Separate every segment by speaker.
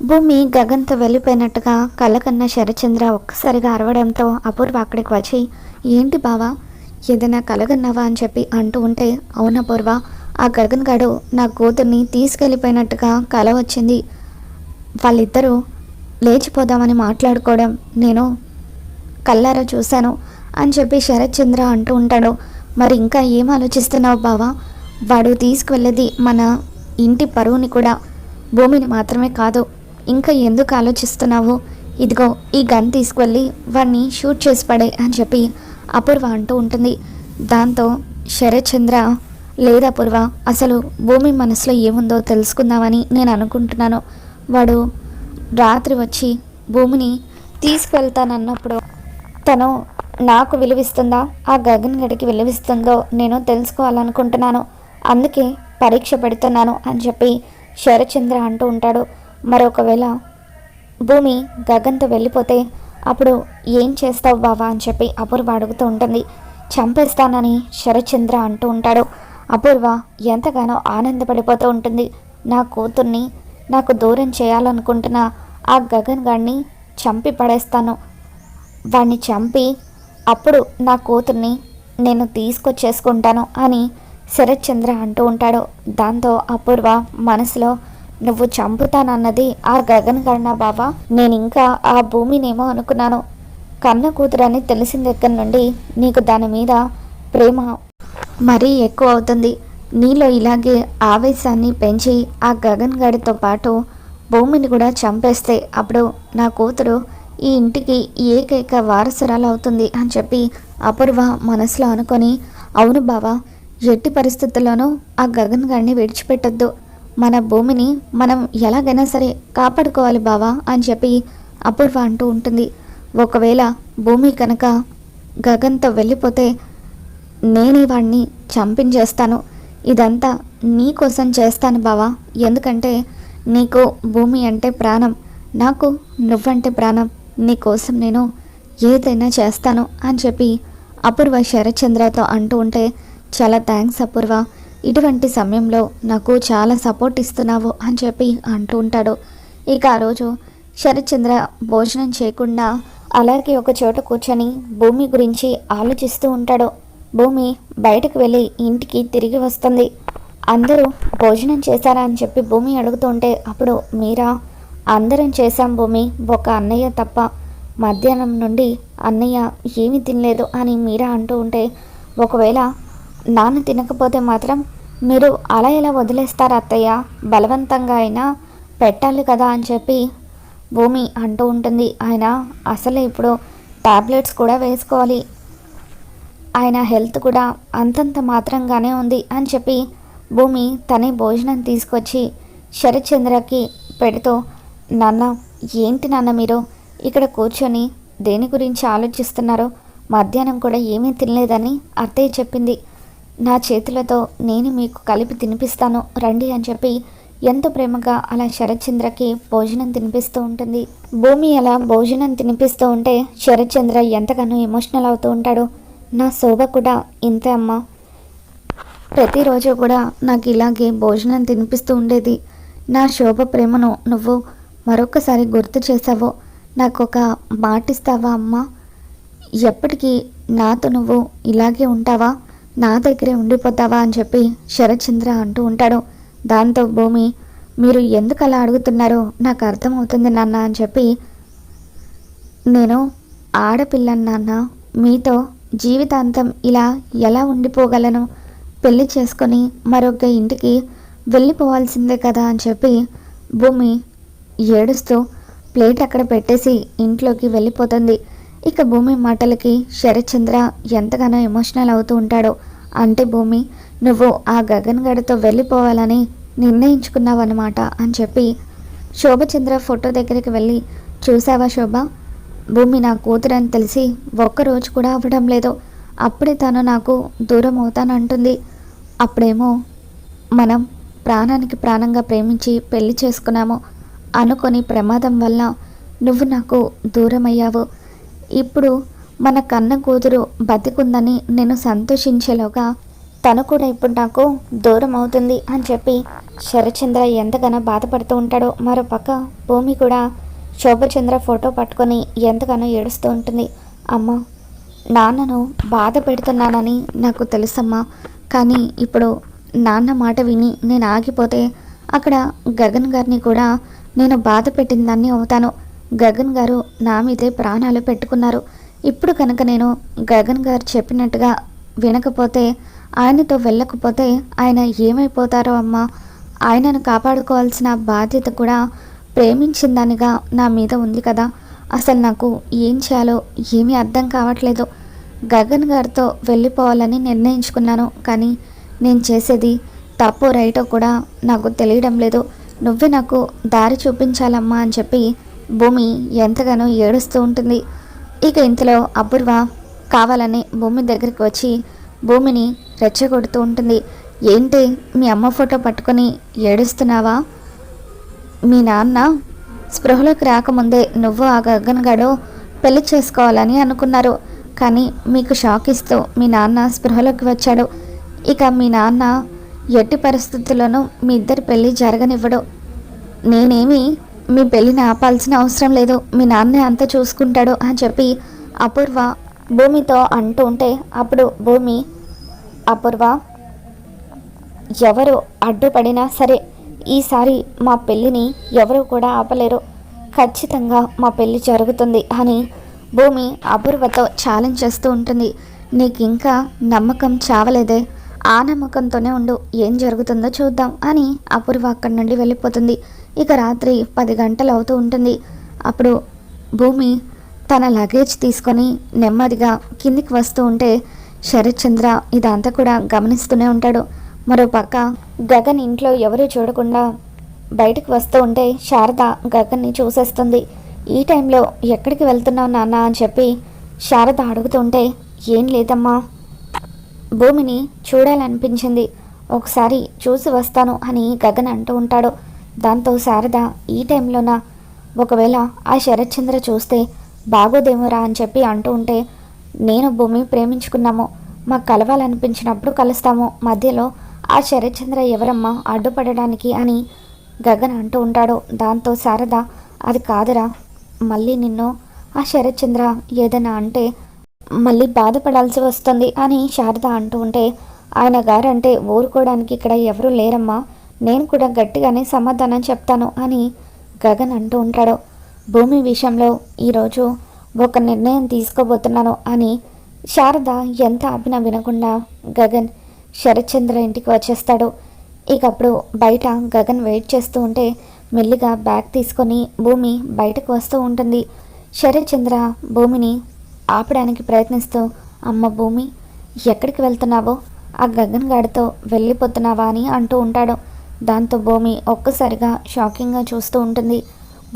Speaker 1: భూమి గగంతో వెళ్ళిపోయినట్టుగా కళ్ళకన్న శరచంద్ర ఒక్కసారిగా అరవడంతో అపూర్వ అక్కడికి వచ్చి ఏంటి బావా? ఏదైనా కలగన్నావా? అని చెప్పి అంటూ ఉంటే అవునపూర్వ ఆ గగన్ గాడు నా కూతుర్ని తీసుకెళ్ళిపోయినట్టుగా కల వచ్చింది. వాళ్ళిద్దరూ లేచిపోదామని మాట్లాడుకోవడం నేను కల్లారా చూశాను అని చెప్పి శరత్చంద్ర అంటూ ఉంటాడు. మరి ఇంకా ఏం ఆలోచిస్తున్నావు బావా? వాడు తీసుకువెళ్ళేది మన ఇంటి పరువుని కూడా భూమిని మాత్రమే కాదు ఇంకా ఎందుకు ఆలోచిస్తున్నావు? ఇదిగో ఈ గన్ తీసుకువెళ్ళి వాడిని షూట్ చేసి పడే అని చెప్పి అపూర్వ అంటూ ఉంటుంది. దాంతో శరత్చంద్ర లేదా పూర్వ అసలు భూమి మనసులో ఏముందో తెలుసుకుందామని నేను అనుకుంటున్నాను. వాడు రాత్రి వచ్చి భూమిని తీసుకువెళ్తానన్నప్పుడు తను నాకు విలువిస్తుందా? ఆ గగన్ గడికి విలువిస్తుందో నేను తెలుసుకోవాలనుకుంటున్నాను. అందుకే పరీక్ష పెడుతున్నాను అని చెప్పి శరచంద్ర అంటూ ఉంటాడు. మరొకవేళ భూమి గగన్తో వెళ్ళిపోతే అప్పుడు ఏం చేస్తావు బావా అని చెప్పి అపూర్వ అడుగుతూ ఉంటుంది. చంపేస్తానని శరచంద్ర అంటూ ఉంటాడు. అపూర్వ ఎంతగానో ఆనందపడిపోతూ ఉంటుంది. నా కూతుర్ని నాకు దూరం చేయాలనుకుంటున్న ఆ గగన్ గాడిని చంపి పడేస్తాను. వాణ్ణి చంపి అప్పుడు నా కూతుర్ని నేను తీసుకొచ్చేసుకుంటాను అని శరత్చంద్ర అంటూ ఉంటాడు. దాంతో అపూర్వ మనసులో నువ్వు చంపుతానన్నది ఆ గగన్ గణ బావా. నేను ఇంకా ఆ భూమినేమో అనుకున్నాను. కన్న కూతురని తెలిసిన దగ్గర నుండి నీకు దాని మీద ప్రేమ మరీ ఎక్కువ అవుతుంది. నీలో ఇలాగే ఆవేశాన్ని పెంచి ఆ గగన్ గడితో పాటు భూమిని కూడా చంపేస్తే అప్పుడు నా కూతురు ఈ ఇంటికి ఏకైక వారసురాలు అవుతుంది అని చెప్పి అపూర్వ మనసులో అనుకొని అవును బావా ఎట్టి పరిస్థితుల్లోనూ ఆ గగన్ గారిని విడిచిపెట్టద్దు. మన భూమిని మనం ఎలాగైనా సరే కాపాడుకోవాలి బావా అని చెప్పి అపూర్వ అంటూ ఉంటుంది. ఒకవేళ భూమి కనుక గగన్తో వెళ్ళిపోతే నేనే వాడిని చంపించేస్తాను. ఇదంతా నీ కోసం చేస్తాను బావా. ఎందుకంటే నీకు భూమి అంటే ప్రాణం. నాకు నువ్వంటే ప్రాణం. నీ కోసం నేను ఏదైనా చేస్తాను అని చెప్పి అపూర్వ శరత్చంద్రతో అంటూ ఉంటే చాలా థ్యాంక్స్ అపూర్వ. ఇటువంటి సమయంలో నాకు చాలా సపోర్ట్ ఇస్తున్నావు అని చెప్పి అంటూ ఉంటాడు. ఇక ఆ రోజు శరత్చంద్ర భోజనం చేయకుండా అలాగే ఒక చోట కూర్చొని భూమి గురించి ఆలోచిస్తూ ఉంటాడు. భూమి బయటకు వెళ్ళి ఇంటికి తిరిగి వస్తుంది. అందరూ భోజనం చేశారా అని చెప్పి భూమి అడుగుతుంటే అప్పుడు మీరా? అందరం చేశాం భూమి ఒక అన్నయ్య తప్ప. మధ్యాహ్నం నుండి అన్నయ్య ఏమీ తినలేదు అని మీరా అంటూ ఉంటే ఒకవేళ నాన్న తినకపోతే మాత్రం మీరు అలా ఎలా వదిలేస్తారు అత్తయ్య? బలవంతంగా అయినా పెట్టాలి కదా అని చెప్పి భూమి అంటూ ఉంటుంది. ఆయన అసలే ఇప్పుడు టాబ్లెట్స్ కూడా వేసుకోవాలి. ఆయన హెల్త్ కూడా అంతంత మాత్రంగానే ఉంది అని చెప్పి భూమి తనే భోజనం తీసుకొచ్చి శరత్చంద్రకి పెడుతూ నాన్న ఏంటి నాన్న మీరు ఇక్కడ కూర్చొని దేని గురించి ఆలోచిస్తున్నారో? మధ్యాహ్నం కూడా ఏమీ తినలేదని అత్తయ్య చెప్పింది. నా చేతులతో నేను మీకు కలిపి తినిపిస్తాను. రండి అని చెప్పి ఎంతో ప్రేమగా అలా శరత్చంద్రకి భోజనం తినిపిస్తూ ఉంటుంది. భూమి అలా భోజనం తినిపిస్తూ ఉంటే శరత్చంద్ర ఎంతగానో ఎమోషనల్ అవుతూ ఉంటాడు. నా శోభ కూడా ఇంతే అమ్మ. ప్రతిరోజు కూడా నాకు ఇలాగే భోజనం తినిపిస్తూ ఉండేది. నా శోభ ప్రేమను నువ్వు మరొకసారి గుర్తు చేసావు నాకు ఒక మాటిస్తావా అమ్మ? ఎప్పటికీ నాతో నువ్వు ఇలాగే ఉంటావా? నా దగ్గరే ఉండిపోతావా అని చెప్పి శరత్చంద్ర అంటూ ఉంటాడు. దాంతో భూమి మీరు ఎందుకు అలా అడుగుతున్నారో నాకు అర్థమవుతుంది నాన్న అని చెప్పి నేను ఆడపిల్ల నాన్న మీతో జీవితాంతం ఇలా ఎలా ఉండిపోగలను? పెళ్ళి చేసుకొని మరొక ఇంటికి వెళ్ళిపోవాల్సిందే కదా అని చెప్పి భూమి ఏడుస్తూ ప్లేట్ అక్కడ పెట్టేసి ఇంట్లోకి వెళ్ళిపోతుంది. ఇక భూమి మాటలకి శరత్చంద్ర ఎంతగానో ఎమోషనల్ అవుతూ ఉంటాడో. అంటే భూమి నువ్వు ఆ గగన్ గడితో వెళ్ళిపోవాలని నిర్ణయించుకున్నావు అనమాట అని చెప్పి శోభచంద్ర ఫోటో దగ్గరికి వెళ్ళి చూసావా శోభ? భూమి నా కూతురని తెలిసి ఒక్కరోజు కూడా అవ్వడం లేదు. అప్పుడే తను నాకు దూరం అవుతానంటుంది అప్పుడేమో మనం ప్రాణానికి ప్రాణంగా ప్రేమించి పెళ్ళి చేసుకున్నాము అనుకొని ప్రమాదం వల్ల నువ్వు నాకు దూరం అయ్యావు ఇప్పుడు మన కన్న కూతురు బతికుందని నేను సంతోషించేలోగా తను కూడా ఇప్పుడు నాకు దూరం అవుతుంది అని చెప్పి శరచంద్ర ఎంతగానో బాధపడుతూ ఉంటాడో మరో పక్క భూమి కూడా శోభచంద్ర ఫోటో పట్టుకొని ఎంతగానో ఏడుస్తూ ఉంటుంది. అమ్మ నాన్నను బాధ పెడుతున్నానని నాకు తెలుసమ్మా. కానీ ఇప్పుడు నాన్న మాట విని నేను ఆగిపోతే అక్కడ గగన్ గారిని కూడా నేను బాధ పెట్టిన దాన్ని అవుతాను. గగన్ గారు నా మీదే ప్రాణాలు పెట్టుకున్నారు. ఇప్పుడు కనుక నేను గగన్ గారు చెప్పినట్టుగా వినకపోతే ఆయనతో వెళ్ళకపోతే ఆయన ఏమైపోతారో అమ్మా. ఆయనను కాపాడుకోవాల్సిన బాధ్యత కూడా ప్రేమించిందానిగా నా మీద ఉంది కదా. అసలు నాకు ఏం చేయాలో ఏమీ అర్థం కావట్లేదు. గగన్ గారితో వెళ్ళిపోవాలని నిర్ణయించుకున్నాను కానీ నేను చేసేది తప్పు రైటో కూడా నాకు తెలియడం లేదు. నువ్వే నాకు దారి చూపించాలమ్మా అని చెప్పి భూమి ఎంతగానో ఏడుస్తూ ఉంటుంది. ఇక ఇంతలో అపూర్వ కావాలని భూమి దగ్గరికి వచ్చి భూమిని రెచ్చగొడుతూ ఉంటుంది. ఏంటి మీ అమ్మ ఫోటో పట్టుకొని ఏడుస్తున్నావా? మీ నాన్న స్పృహలోకి రాకముందే నువ్వు ఆ గగన్గాడు పెళ్ళి చేసుకోవాలని అనుకున్నారు. కానీ మీకు షాక్ ఇస్తూ మీ నాన్న స్పృహలోకి వచ్చాడు. ఇక మీ నాన్న ఎట్టి పరిస్థితుల్లోనూ మీ ఇద్దరి పెళ్ళి జరగనివ్వడు. నేనేమి మీ పెళ్ళిని ఆపాల్సిన అవసరం లేదు. మీ నాన్నే అంతా చూసుకుంటాడు అని చెప్పి అపూర్వ భూమితో అంటూ ఉంటే అప్పుడు భూమి అపూర్వ ఎవరు అడ్డుపడినా సరే ఈసారి మా పెళ్ళిని ఎవరు కూడా ఆపలేరు. ఖచ్చితంగా మా పెళ్ళి జరుగుతుంది అని భూమి అపూర్వతో ఛాలెంజ్ చేస్తూ ఉంటుంది. నీకు ఇంకా నమ్మకం చావలేదే. ఆ నమ్మకంతోనే ఉండు. ఏం జరుగుతుందో చూద్దాం అని అపూర్వ అక్కడి నుండి వెళ్ళిపోతుంది. ఇక రాత్రి పది గంటలు అవుతూ ఉంటుంది. అప్పుడు భూమి తన లగేజ్ తీసుకొని నెమ్మదిగా కిందికి వస్తూ ఉంటే శరత్చంద్ర ఇదంతా కూడా గమనిస్తూనే ఉంటాడు. మరో పక్క గగన్ ఇంట్లో ఎవరూ చూడకుండా బయటకు వస్తూ ఉంటే శారద గగన్ని చూసేస్తుంది. ఈ టైంలో ఎక్కడికి వెళ్తున్నావు నాన్న అని చెప్పి శారద అడుగుతుంటే ఏం లేదమ్మా. భూమిని చూడాలనిపించింది. ఒకసారి చూసి వస్తాను అని గగన్ అంటూ ఉంటాడు. దాంతో శారద ఈ టైంలోన? ఒకవేళ ఆ శరత్చంద్ర చూస్తే బాగోదేమోరా అని చెప్పి అంటూ ఉంటే నేను భూమి ప్రేమించుకున్నాము. మాకు కలవాలనిపించినప్పుడు కలుస్తాము. మధ్యలో ఆ శరత్చంద్ర ఎవరమ్మా అడ్డుపడడానికి అని గగన్ అంటూ ఉంటాడు. దాంతో శారద అది కాదురా మళ్ళీ నిన్ను ఆ శరత్చంద్ర ఏదైనా అంటే మళ్ళీ బాధపడాల్సి వస్తుంది అని శారద అంటూ ఉంటే ఆయన గారంటే ఊరుకోవడానికి ఇక్కడ ఎవరూ లేరమ్మా. నేను కూడా గట్టిగానే సమాధానం చెప్తాను అని గగన్ అంటూ ఉంటాడు. భూమి విషయంలో ఈరోజు ఒక నిర్ణయం తీసుకోబోతున్నాను అని శారద ఎంత ఆపినా వినకుండా గగన్ శరత్చంద్ర ఇంటికి వచ్చేస్తాడు. ఇక అప్పుడు బయట గగన్ వెయిట్ చేస్తూ ఉంటే మెల్లిగా బ్యాగ్ తీసుకొని భూమి బయటకు వస్తూ ఉంటుంది. శరత్చంద్ర భూమిని ఆపడానికి ప్రయత్నిస్తూ అమ్మ భూమి ఎక్కడికి వెళ్తున్నావో? ఆ గగన్ గాడితో వెళ్ళిపోతున్నావా? అని అంటూ ఉంటాడు. దాంతో భూమి ఒక్కసారిగా షాకింగ్గా చూస్తూ ఉంటుంది.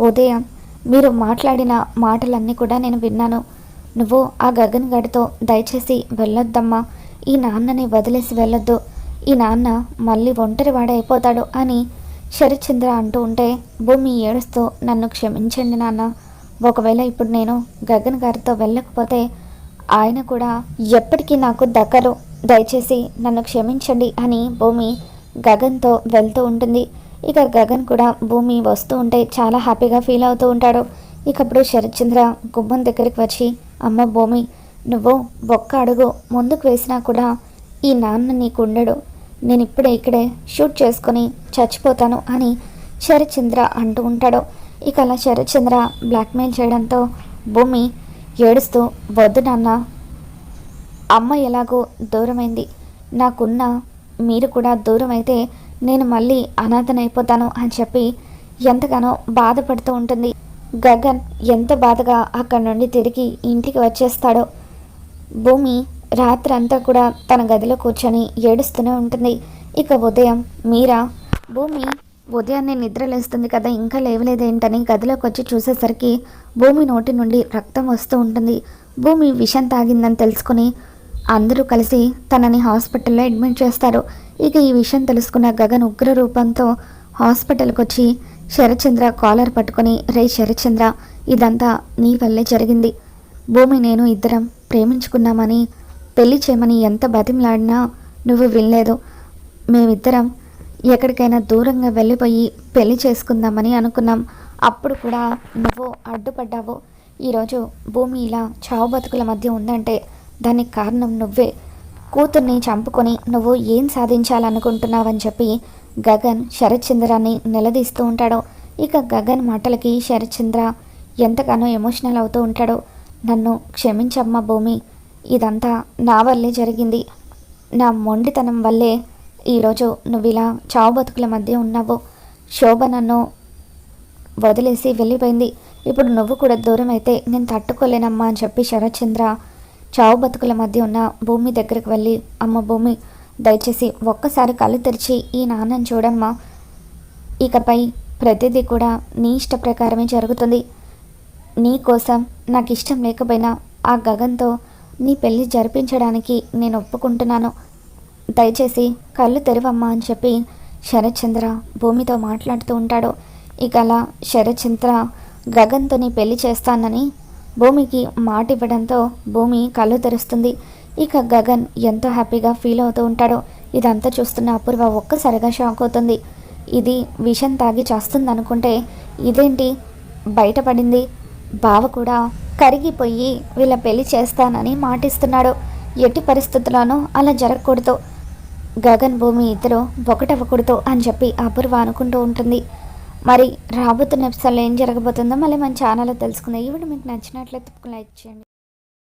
Speaker 1: ఉదయం మీరు మాట్లాడిన మాటలన్నీ కూడా నేను విన్నాను. నువ్వు ఆ గగన్ గడితో దయచేసి వెళ్ళొద్దమ్మా. ఈ నాన్నని వదిలేసి వెళ్ళొద్దు. ఈ నాన్న మళ్ళీ ఒంటరి వాడైపోతాడు అని శరత్చంద్ర అంటూ ఉంటే భూమి ఏడుస్తూ నన్ను క్షమించండి నాన్న. ఒకవేళ ఇప్పుడు నేను గగన్ గారితో వెళ్ళకపోతే ఆయన కూడా ఎప్పటికీ నాకు దక్కరు. దయచేసి నన్ను క్షమించండి అని భూమి గగన్తో వెళ్తూ ఉంటుంది. ఇక గగన్ కూడా భూమి వస్తూ ఉంటే చాలా హ్యాపీగా ఫీల్ అవుతూ ఉంటాడు. ఇకప్పుడు శరత్చంద్ర గుమ్మం దగ్గరికి వచ్చి అమ్మ భూమి నువ్వు ఒక్క అడుగు ముందుకు వేసినా కూడా ఈ నాన్న నీకు ఉండడు. నేను ఇప్పుడే ఇక్కడే షూట్ చేసుకొని చచ్చిపోతాను అని శరత్చంద్ర అంటూ ఉంటాడు. ఇక అలా శరత్చంద్ర బ్లాక్మెయిల్ చేయడంతో భూమి ఏడుస్తూ వద్దు నాన్న అమ్మ ఎలాగో దూరమైంది. నాకున్న మీరు కూడా దూరం అయితే నేను మళ్ళీ అనాథనైపోతాను అని చెప్పి ఎంతగానో బాధపడుతూ ఉంటుంది. గగన్ ఎంత బాధగా అక్కడి నుండి తిరిగి ఇంటికి వచ్చేస్తాడో. భూమి రాత్రంతా కూడా తన గదిలో కూర్చొని ఏడుస్తూనే ఉంటుంది. ఇక ఉదయం మీరా? భూమి ఉదయాన్నే నిద్రలేస్తుంది కదా ఇంకా లేవలేదేంటని గదిలోకి వచ్చి చూసేసరికి భూమి నోటి నుండి రక్తం వస్తూ ఉంటుంది. భూమి విషం తాగిందని తెలుసుకుని అందరూ కలిసి తనని హాస్పిటల్లో అడ్మిట్ చేస్తారు. ఇక ఈ విషయం తెలుసుకున్న గగన్ ఉగ్ర రూపంతో హాస్పిటల్కి వచ్చి శరచంద్ర కాలర్ పట్టుకొని రే శరచంద్ర ఇదంతా నీ వల్లే జరిగింది. భూమి నేను ఇద్దరం ప్రేమించుకున్నామని పెళ్ళి చేయమని ఎంత బతిమలాడినా నువ్వు వినలేదు. మేమిద్దరం ఎక్కడికైనా దూరంగా వెళ్ళిపోయి పెళ్ళి చేసుకుందామని అనుకున్నాం. అప్పుడు కూడా నువ్వు అడ్డుపడ్డావు. ఈరోజు భూమి ఇలా చావు బతుకుల మధ్య ఉందంటే దానికి కారణం నువ్వే. కూతుర్ని చంపుకొని నువ్వు ఏం సాధించాలనుకుంటున్నావని చెప్పి గగన్ శరత్చంద్రాన్ని నిలదీస్తూ ఉంటాడు. ఇక గగన్ మాటలకి శరత్చంద్ర ఎంతగానో ఎమోషనల్ అవుతూ ఉంటాడు. నన్ను క్షమించమ్మ భూమి. ఇదంతా నా వల్లే జరిగింది. నా మొండితనం వల్లే ఈరోజు నువ్వు ఇలా చావు బతుకుల మధ్య ఉన్నావు. శోభ నన్ను వదిలేసి వెళ్ళిపోయింది. ఇప్పుడు నువ్వు కూడా దూరం అయితే నేను తట్టుకోలేనమ్మా అని చెప్పి శరత్చంద్ర చావు బతుకుల మధ్య ఉన్న భూమి దగ్గరికి వెళ్ళి అమ్మ భూమి దయచేసి ఒక్కసారి కళ్ళు తెరిచి ఈ నాన్నని చూడమ్మా. ఇకపై ప్రతిదీ కూడా నీ ఇష్ట ప్రకారమే జరుగుతుంది. నీ కోసం నాకు ఇష్టం లేకపోయినా ఆ గగన్తో నీ పెళ్ళి జరిపించడానికి నేను ఒప్పుకుంటున్నాను. దయచేసి కళ్ళు తెరవమ్మా అని చెప్పి శరత్చంద్ర భూమితో మాట్లాడుతూ ఉంటాడు. ఇక అలా శరత్చంద్ర గగన్తో నీ పెళ్ళి చేస్తానని భూమికి మాట ఇవ్వడంతో భూమి కళ్ళు తెరుస్తుంది. ఇక గగన్ ఎంతో హ్యాపీగా ఫీల్ అవుతూ ఉంటాడో. ఇదంతా చూస్తున్న అపూర్వ ఒక్కసారిగా షాక్ అవుతుంది. ఇది విషం తాగి చేస్తుంది అనుకుంటే ఇదేంటి? బయటపడింది. బావ కూడా కరిగిపోయి వీళ్ళ పెళ్ళి చేస్తానని మాటిస్తున్నాడు. ఎట్టి పరిస్థితుల్లోనూ అలా జరగకూడదు. గగన్ భూమి ఇద్దరు ఒకటవ్వకూడదు అని చెప్పి అపూర్వ అనుకుంటూ ఉంటుంది. మరి రాబోతున్న ఎపిసోడ్లో ఏం జరగబోతుందో మళ్ళీ మన ఛానల్లో తెలుసుకుందాం. ఈ వీడియో మీకు నచ్చినట్లయితే లైక్ చేయండి.